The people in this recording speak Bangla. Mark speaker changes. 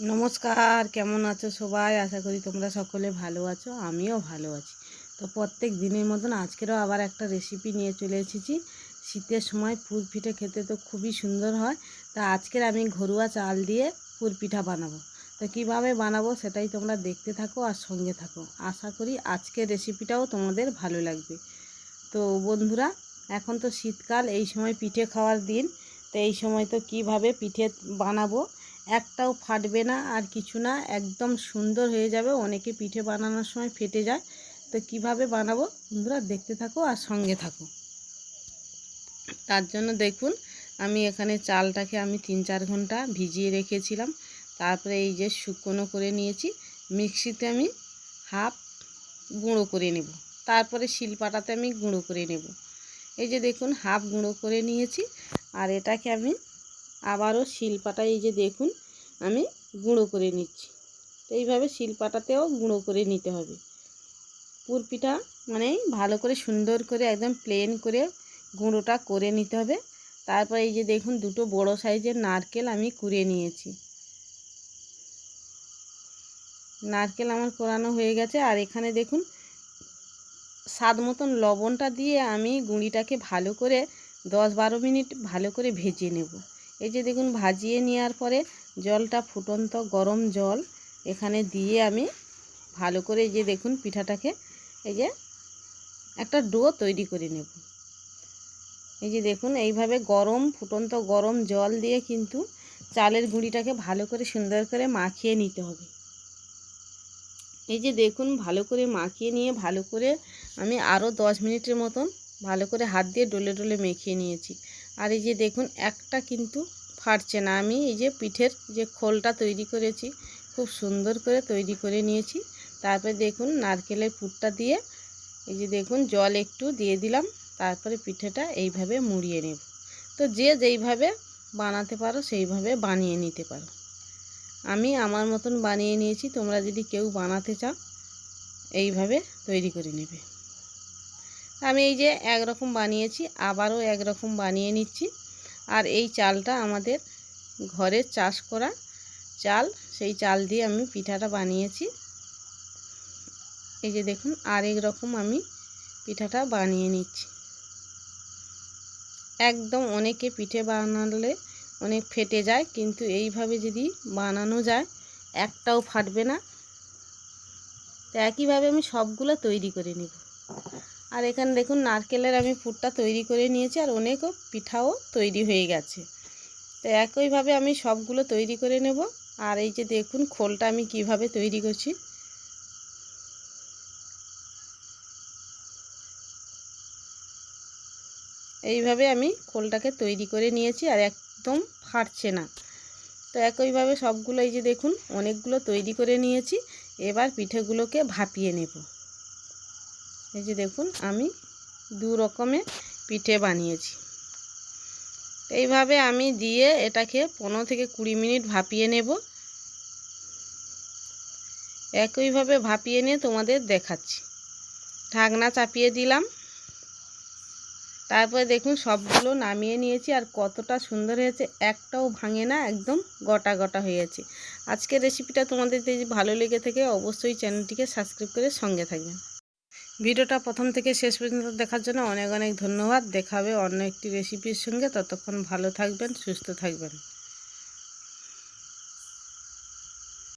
Speaker 1: নমস্কার, কেমন আছো সবাই? আশা করি তোমরা সকলে ভালো আছো, আমিও ভালো আছি। তো প্রত্যেক দিনের মতন আজকেরও আবার একটা রেসিপি নিয়ে চলে এসেছি। শীতের সময় পুর পিঠে খেতে তো খুবই সুন্দর হয়। তা আজকের আমি ঘরোয়া চাল দিয়ে পুর পিঠা বানাবো। তো কীভাবে বানাবো সেটাই তোমরা দেখতে থাকো আর সঙ্গে থাকো। আশা করি আজকের রেসিপিটাও তোমাদের ভালো লাগবে। তো বন্ধুরা, এখন তো শীতকাল, এই সময় পিঠে খাওয়ার দিন। তো এই সময় তো কীভাবে পিঠে বানাবো একটাও ফাটবে না আর কিছু না, একদম সুন্দর হয়ে যাবে। অনেকে পিঠে বানানোর সময় ফেটে যায়। তো কীভাবে বানাবো? বন্ধুরা, দেখতে থাকো আর সঙ্গে থাকো। তার জন্য দেখুন, আমি এখানে চালটাকে আমি তিন চার ঘণ্টা ভিজিয়ে রেখেছিলাম। তারপরে এই যে শুকনো করে নিয়েছি, মিক্সিতে আমি হাফ গুঁড়ো করে নেব। তারপরে শিলপাটাতে আমি গুঁড়ো করে নেব। এই যে দেখুন, হাফ গুঁড়ো করে নিয়েছি। আর এটাকে আমি আবারও শিলপাটায় এই যে দেখুন, আমি গুঁড়ো করে নিচ্ছি। তো এইভাবে শিলপাটাতেও গুঁড়ো করে নিতে হবে। পুরপিঠা মানে ভালো করে সুন্দর করে একদম প্লেন করে গুঁড়োটা করে নিতে হবে। তারপর এই যে দেখুন, দুটো বড় সাইজের নারকেল আমি কুড়ে নিয়েছি। নারকেল আমার কোরানো হয়ে গেছে, আর এখানে দেখুন, স্বাদ মতন লবণটা দিয়ে আমি গুঁড়িটাকে ভালো করে দশ বারো মিনিট ভালো করে ভেজে নেব। এই যে দেখুন, ভাজিয়ে নেওয়ার পরে জলটা ফুটন্ত গরম জল এখানে দিয়ে আমি ভালো করে এই যে দেখুন, পিঠাটাকে এই যে একটা ডো তৈরি করে নেব। এই যে দেখুন, এইভাবে গরম, ফুটন্ত গরম জল দিয়ে কিন্তু চালের গুঁড়িটাকে ভালো করে সুন্দর করে মাখিয়ে নিতে হবে। এই যে দেখুন, ভালো করে মাখিয়ে নিয়ে ভালো করে আমি আরও দশ মিনিটের মতন ভালো করে হাত দিয়ে ডলে ডলে মেখিয়ে নিয়েছি। আর এই যে দেখুন, একটা কিন্তু ফাটছে না। আমি এই যে পিঠের যে খোলটা তৈরি করেছি, খুব সুন্দর করে তৈরি করে নিয়েছি। তারপরে দেখুন, নারকেলের পুরটা দিয়ে এই যে দেখুন, জল একটু দিয়ে দিলাম। তারপরে পিঠেটা এইভাবে মুড়িয়ে নেব। তো যে যেইভাবে বানাতে পারো, সেইভাবে বানিয়ে নিতে পারো। আমি আমার মতন বানিয়ে নিয়েছি, তোমরা যদি কেউ বানাতে চাও, এইভাবে তৈরি করে নেবে। আমি এই যে একরকম বানিয়েছি, আবারও একরকম বানিয়ে নিচ্ছি। আর এই চালটা আমাদের ঘরে চাষ করা চাল, সেই চাল দিয়ে আমি পিঠাটা বানিয়েছি। এই যে দেখুন, আরেক রকম আমি পিঠাটা বানিয়ে নিচ্ছি। একদম অনেকে পিঠে বানালে অনেক ফেটে যায়, কিন্তু এইভাবে যদি বানানো যায়, একটাও ফাটবে না। তো একইভাবে আমি সবগুলো তৈরি করে নেব। আর এখানে দেখুন, নারকেলের আমি পুরটা তৈরি করে নিয়েছি আর অনেকও পিঠাও তৈরি হয়ে গেছে। তো একইভাবে আমি সবগুলো তৈরি করে নেব। আর এই যে দেখুন, খোলটা আমি কীভাবে তৈরি করছি। এইভাবে আমি খোলটাকে তৈরি করে নিয়েছি আর একদম ফাটছে না। তো একইভাবে সবগুলো এই যে দেখুন, অনেকগুলো তৈরি করে নিয়েছি। এবার পিঠেগুলোকে ভাপিয়ে নেব। এই যে দেখুন, আমি দু রকমের পিঠে বানিয়েছি। এইভাবে আমি দিয়ে এটাকে পনেরো থেকে কুড়ি মিনিট ভাপিয়ে নেব। একইভাবে ভাপিয়ে নিয়ে তোমাদের দেখাচ্ছি। ঢাকনা চাপিয়ে দিলাম। তারপরে দেখুন, সবগুলো নামিয়ে নিয়েছি আর কতটা সুন্দর হয়েছে। একটাও ভাঙে না, একদম গোটা গোটা হয়েছে আজকের রেসিপিটা তোমাদের যদি ভালো লেগে থাকে, অবশ্যই চ্যানেলটিকে সাবস্ক্রাইব করে সঙ্গে থাকবেন। ভিডিওটা প্রথম থেকে শেষ পর্যন্ত দেখার জন্য অনেক অনেক ধন্যবাদ। দেখাবে অন্য একটি রেসিপির সঙ্গে। ততক্ষণ ভালো থাকবেন, সুস্থ থাকবেন।